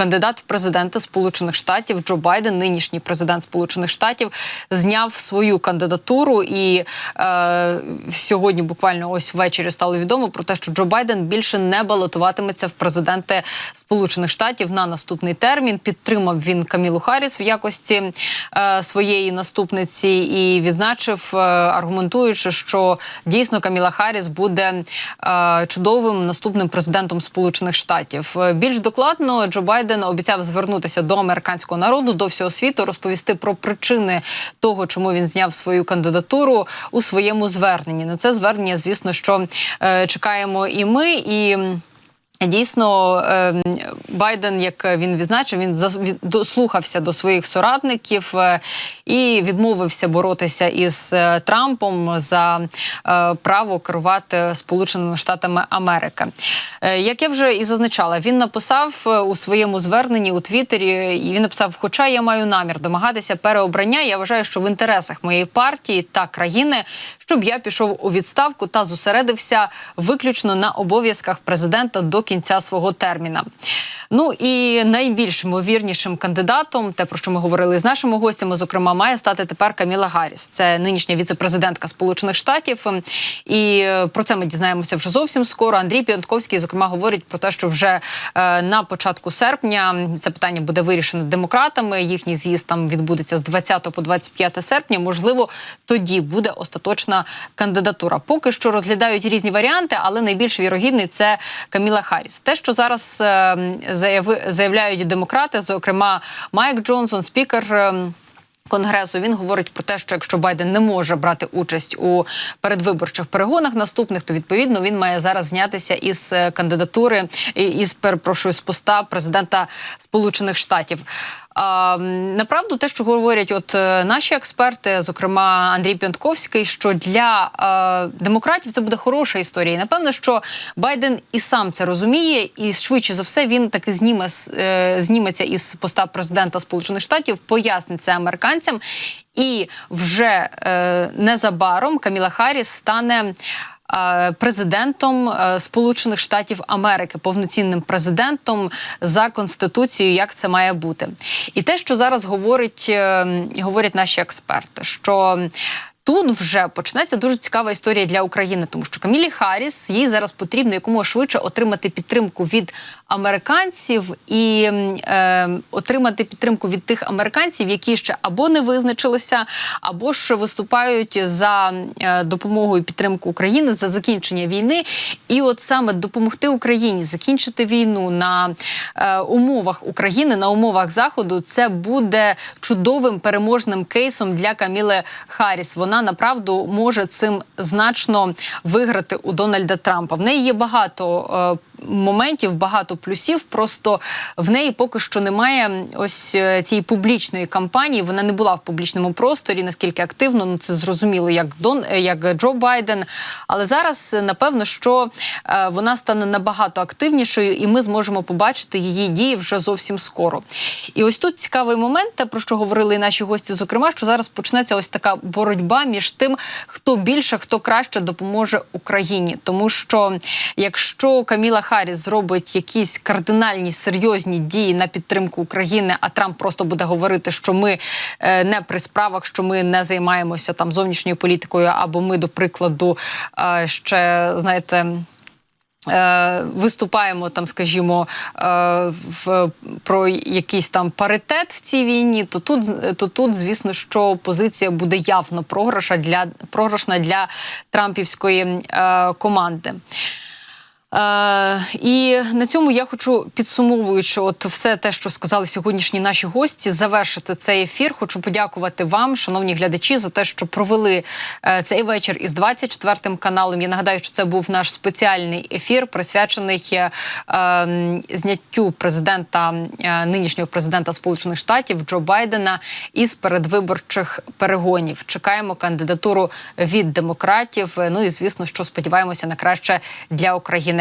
кандидат в президенти Сполучених Штатів Джо Байден, нинішній президент Сполучених Штатів, зняв свою кандидатуру. І е, сьогодні, буквально ось ввечері, стало відомо про те, що Джо Байден більше не балотуватиметься в президенти Сполучених Штатів на наступний термін. Підтримав він Камілу Харріс в якості е, своєї наступниці і відзначив, е, аргументуючи, що дійсно Каміла Харріс буде е, чудовим наступним президентом Сполучених Штатів. Е, Більш докладно Джо Байден обіцяв звернутися до американського народу, до всього світу, розповісти про причини того, чому він зняв свою кандидатуру у своєму зверненні. На це звернення, звісно, що е, чекаємо і ми і. Дійсно, ем, Байден, як він відзначив, він дослухався до своїх соратників е, і відмовився боротися із е, Трампом за е, право керувати Сполученими Штатами Америки. Як я вже і зазначала, він написав у своєму зверненні у Твіттері, і він написав: Хоча я маю намір домагатися переобрання, я вважаю, що в інтересах моєї партії та країни, щоб я пішов у відставку та зосередився виключно на обов'язках президента до кінця свого терміна. Ну і найбільш ймовірнішим кандидатом, те про що ми говорили з нашими гостями, зокрема, має стати тепер Каміла Гарріс. Це нинішня віцепрезидентка Сполучених Штатів. І е, про це ми дізнаємося вже зовсім скоро. Андрій Піонтковський, зокрема, говорить про те, що вже е, на початку серпня це питання буде вирішено демократами. Їхній з'їзд там відбудеться з 20 по 25 серпня. Можливо, тоді буде остаточна кандидатура. Поки що розглядають різні варіанти, але найбільш вірогідний це Каміла Харріс. Те, що зараз е, заяви, заявляють демократи, зокрема Майк Джонсон, спікер. Конгресу він говорить про те, що якщо Байден не може брати участь у передвиборчих перегонах наступних, то відповідно він має зараз знятися із е, кандидатури із перепрошую з поста президента Сполучених Штатів. А, направду, те, що говорять, от е, наші експерти, зокрема Андрій П'янтковський, що для е, демократів це буде хороша історія. І напевно, що Байден і сам це розуміє, і швидше за все він таки зніме зніметься із поста президента Сполучених Штатів, пояснить це американцям, і вже е, незабаром Каміла Харріс стане. е, Президентом е, Сполучених Штатів Америки, повноцінним президентом за конституцією, як це має бути, і те, що зараз говорить, е, говорять наші експерти, що Тут вже почнеться дуже цікава історія для України, тому що Камілі Харріс їй зараз потрібно якомога швидше отримати підтримку від американців і е, отримати підтримку від тих американців, які ще або не визначилися, або ж виступають за е, допомогу і підтримку України за закінчення війни. І от саме допомогти Україні закінчити війну на е, умовах України, на умовах заходу, це буде чудовим переможним кейсом для Каміли Харріс. Вона направду може цим значно виграти у Дональда Трампа. В неї є багато. Моментів багато плюсів, просто в неї поки що немає ось е, цієї публічної кампанії. Вона не була в публічному просторі, наскільки активно. Ну це зрозуміло, як Дон, е, як Джо Байден. Але зараз е, напевно, що вона стане набагато активнішою, і ми зможемо побачити її дії вже зовсім скоро. І ось тут цікавий момент, про що говорили і наші гості, зокрема, що зараз почнеться ось така боротьба між тим, хто більше, хто краще допоможе Україні, тому що якщо Каміла Харріс зробить якісь кардинальні серйозні дії на підтримку України, а Трамп просто буде говорити, що ми е, не при справах, що ми не займаємося там зовнішньою політикою, або ми, до прикладу, е, ще знаєте. Е, Виступаємо там, скажімо, в про якийсь там паритет в цій війні, то тут, то тут, звісно, що позиція буде явно програша для програшна для трампівської е, команди. Е, і на цьому я хочу підсумовуючи, от все те, що сказали сьогоднішні наші гості, завершити цей ефір. Хочу подякувати вам, шановні глядачі, за те, що провели е, цей вечір із 24 каналом. Я нагадаю, що це був наш спеціальний ефір, присвячений е, е, зняттю президента е, нинішнього президента Сполучених Штатів Джо Байдена із передвиборчих перегонів. Чекаємо кандидатуру від демократів. Ну і звісно, що сподіваємося на краще для України.